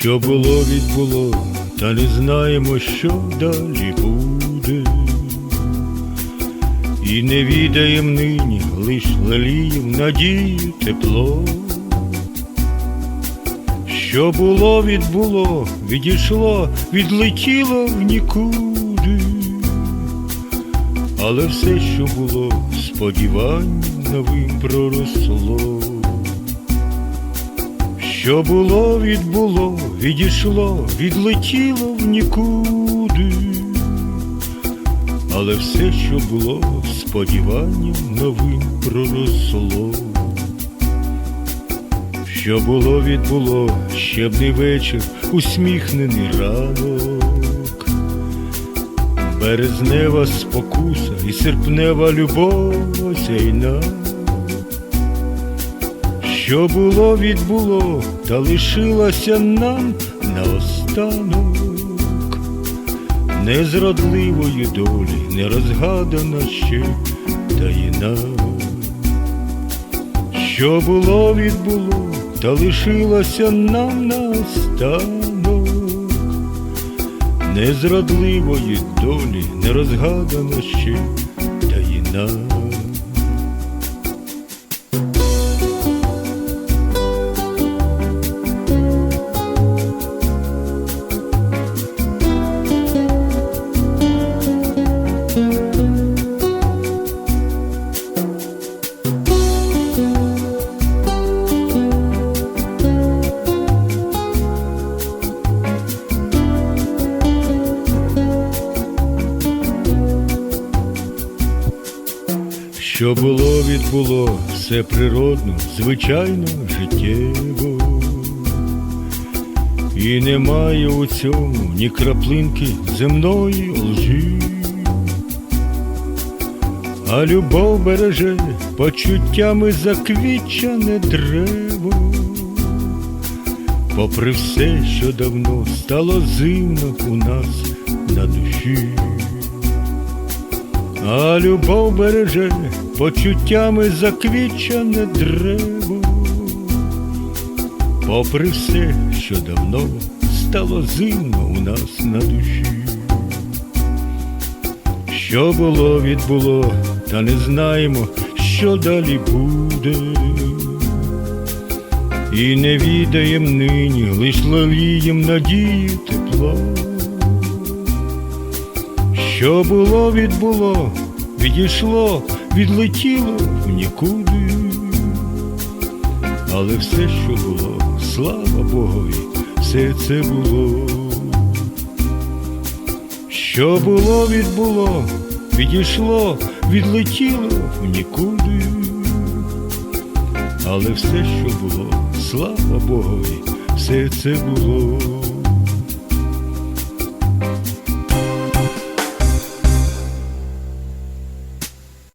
Що було, відбуло, та не знаємо, що далі буде. І не відаєм нині, лиш лелієм надію тепло. Що було, відбуло, відійшло, відлетіло в нікуди. Але все, що було, сподіванням новим проросло. Що було, відбуло, відійшло, відлетіло в нікуди. Але все, що було, сподіванням новим проросло. Що було, відбуло, щебний вечір, усміхнений ранок, березнева спокуса і серпнева любов осяйна. Що було, відбуло, та лишилося нам наостанок, незрадливої долі, не розгадана ще таїна. Що було, відбуло, та лишилося нам наостанок, незрадливої долі, не розгадана ще таїна. Що було, відбуло, все природно, звичайно, життєво. І немає у цьому ні краплинки земної лжи. А любов береже почуттями заквічане древо. Попри все, що давно стало зимно у нас на душі. А любов береже почуттями заквічане древо, попри все, що давно стало зимно у нас на душі. Що було, відбуло, та не знаємо, що далі буде. І не відаєм нині, лиш лелієм надію тепло. Що було, відбуло, відійшло, відлетіло в нікуди. Але все, що було, слава Богові, все це було. Що було, відбуло, відійшло, відлетіло в нікуди. Але все, що було, слава Богові, все це було.